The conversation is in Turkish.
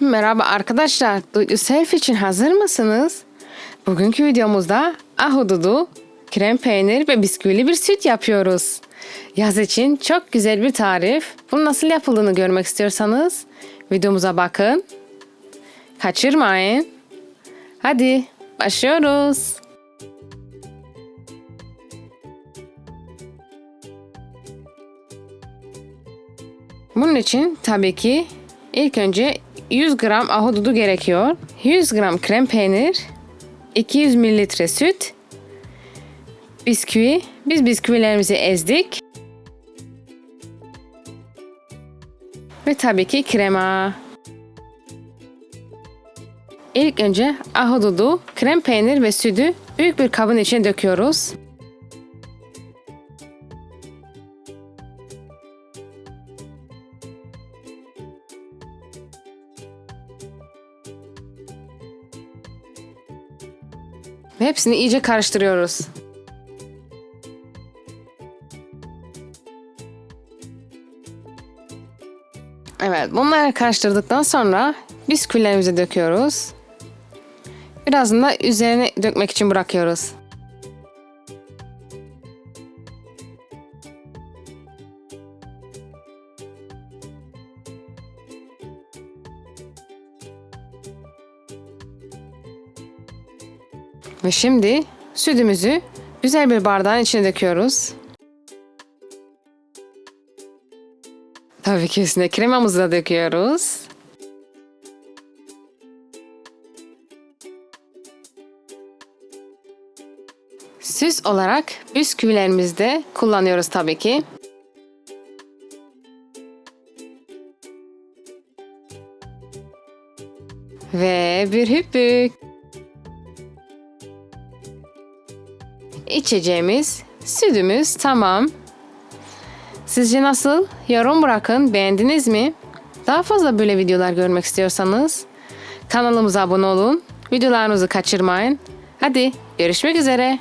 Merhaba arkadaşlar. Duygu Self için hazır mısınız? Bugünkü videomuzda ahududu, krem peynir ve bisküvili bir süt yapıyoruz. Yaz için çok güzel bir tarif. Bunun nasıl yapıldığını görmek istiyorsanız videomuza bakın. Kaçırmayın. Hadi başlıyoruz. Bunun için tabii ki ilk önce 100 gram ahududu gerekiyor. 100 gram krem peynir, 200 mililitre süt, bisküvi. Biz bisküvilerimizi ezdik. Ve tabii ki krema. İlk önce ahududu, krem peynir ve sütü büyük bir kabın içine döküyoruz. Ve hepsini iyice karıştırıyoruz. Evet, bunları karıştırdıktan sonra bisküvilerimizi döküyoruz. Birazını da üzerine dökmek için bırakıyoruz. Ve şimdi sütümüzü güzel bir bardağın içine döküyoruz. Tabii ki üstüne kremamızı da döküyoruz. Süs olarak bisküvilerimizi de kullanıyoruz tabii ki. Ve bir hüpük. İçeceğimiz sütümüz tamam. Sizce nasıl? Yorum bırakın. Beğendiniz mi? Daha fazla böyle videolar görmek istiyorsanız kanalımıza abone olun. Videolarımızı kaçırmayın. Hadi görüşmek üzere.